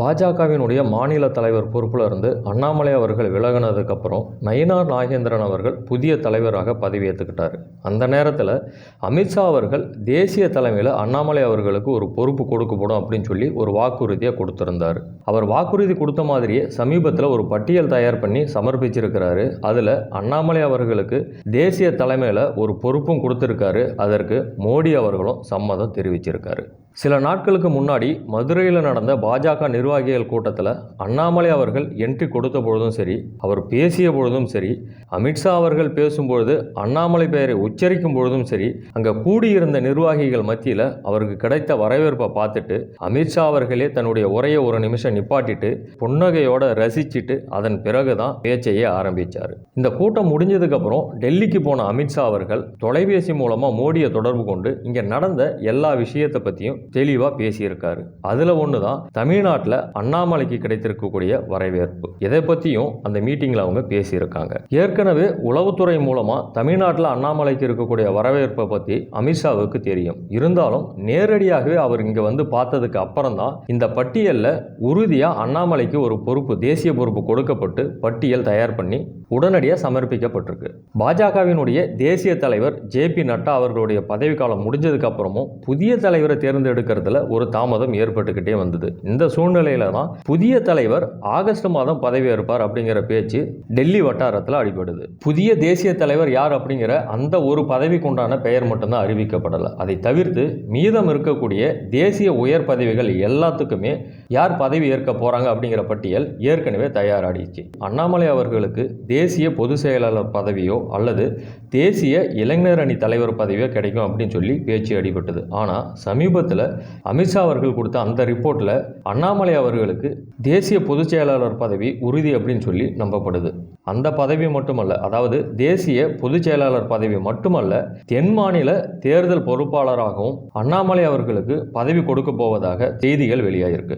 பாஜகவினுடைய மாநில தலைவர் பொறுப்பில் இருந்து அண்ணாமலை அவர்கள் விலகினதுக்கப்புறம் நயினார் நாகேந்திரன் அவர்கள் புதிய தலைவராக பதவியேற்றுக்கிட்டார். அந்த நேரத்தில் அமித்ஷா அவர்கள் தேசிய தலைமையில் அண்ணாமலை அவர்களுக்கு ஒரு பொறுப்பு கொடுக்கப்படும் அப்படின்னு சொல்லி ஒரு வாக்குறுதியை கொடுத்திருந்தார். அவர் வாக்குறுதி கொடுத்த மாதிரியே சமீபத்தில் ஒரு பட்டியல் தயார் பண்ணி சமர்ப்பிச்சிருக்கிறாரு. அதில் அண்ணாமலை அவர்களுக்கு தேசிய தலைமையில் ஒரு பொறுப்பும் கொடுத்துருக்காரு. அதற்கு மோடி அவர்களும் சம்மதம் தெரிவிச்சிருக்காரு. சில நாட்களுக்கு முன்னாடி மதுரையில் நடந்த பாஜக நிர்வாகிகள் கூட்டத்தில் அண்ணாமலை அவர்கள் என்ட்ரி கொடுத்த பொழுதும் சரி அவர் பேசிய பொழுதும் சரி அமித்ஷா அவர்கள் பேசும்பொழுது அண்ணாமலை பெயரை உச்சரிக்கும் பொழுதும் சரி அங்கே கூடியிருந்த நிர்வாகிகள் மத்தியில் அவருக்கு கிடைத்த வரவேற்பை பார்த்துட்டு அமித்ஷா அவர்களே தன்னுடைய உரையை ஒரு நிமிஷம் நிப்பாட்டிட்டு புன்னகையோட ரசிச்சுட்டு அதன் பிறகு தான் பேச்சையே ஆரம்பித்தார் இந்த கூட்டம் முடிஞ்சதுக்கப்புறம் டெல்லிக்கு போன அமித்ஷா அவர்கள் தொலைபேசி மூலமாக மோடியை தொடர்பு கொண்டு இங்கே நடந்த எல்லா விஷயத்தை பற்றியும் தெளிவாக பேசியிருக்காரு. அதில் ஒன்று தான் தமிழ்நாட்டில் அண்ணாமலைக்கு கிடைத்திருக்கக்கூடிய வரவேற்பு. இதை பற்றியும் அந்த மீட்டிங்கில் அவங்க பேசியிருக்காங்க. ஏற்கனவே உளவுத்துறை மூலமாக தமிழ்நாட்டில் அண்ணாமலைக்கு இருக்கக்கூடிய வரவேற்பை பற்றி அமித்ஷாவுக்கு தெரியும். இருந்தாலும் நேரடியாகவே அவர் இங்கே வந்து பார்த்ததுக்கு அப்புறம் தான் இந்த பட்டியலில் உறுதியாக அண்ணாமலைக்கு ஒரு பொறுப்பு தேசிய பொறுப்பு கொடுக்கப்பட்டு பட்டியல் தயார் பண்ணி உடனடியாக சமர்ப்பிக்கப்பட்டிருக்கு. பாஜகவினுடைய தேசிய தலைவர் ஜே பி நட்டா அவர்களுடைய பதவிக்காலம் முடிஞ்சதுக்கு அப்புறமும் புதிய தலைவரை தேர்ந்தெடுக்கிறதுல ஒரு தாமதம் ஏற்பட்டுக்கிட்டே வந்தது. இந்த சூழ்நிலையில தான் புதிய தலைவர் ஆகஸ்ட் மாதம் பதவியேற்பார் அப்படிங்கிற பேச்சு டெல்லி வட்டாரத்தில் அடிபடுது. புதிய தேசிய தலைவர் யார் அப்படிங்கிற அந்த ஒரு பதவிக்குண்டான பெயர் மட்டும்தான் அறிவிக்கப்படலை. அதை தவிர்த்து மீதம் இருக்கக்கூடிய தேசிய உயர் பதவிகள் எல்லாத்துக்குமே யார் பதவி ஏற்க போகிறாங்க அப்படிங்கிற பட்டியல் ஏற்கனவே தயாராகிடுச்சு. அண்ணாமலை அவர்களுக்கு தேசிய பொதுச் செயலாளர் பதவியோ அல்லது தேசிய இளைஞர் அணி தலைவர் பதவியோ கிடைக்கும் அப்படின்னு சொல்லி பேச்சு அடிபட்டது. ஆனால் சமீபத்தில் அமித்ஷா அவர்கள் கொடுத்த அந்த ரிப்போர்ட்டில் அண்ணாமலை அவர்களுக்கு தேசிய பொதுச் செயலாளர் பதவி உறுதி அப்படின்னு சொல்லி நம்பப்படுது. அந்த பதவி மட்டுமல்ல அதாவது தேசிய பொதுச் செயலாளர் பதவி மட்டுமல்ல தென் மாநில தேர்தல் பொறுப்பாளராகவும் அண்ணாமலை அவர்களுக்கு பதவி கொடுக்க போவதாக செய்திகள் வெளியாகிருக்கு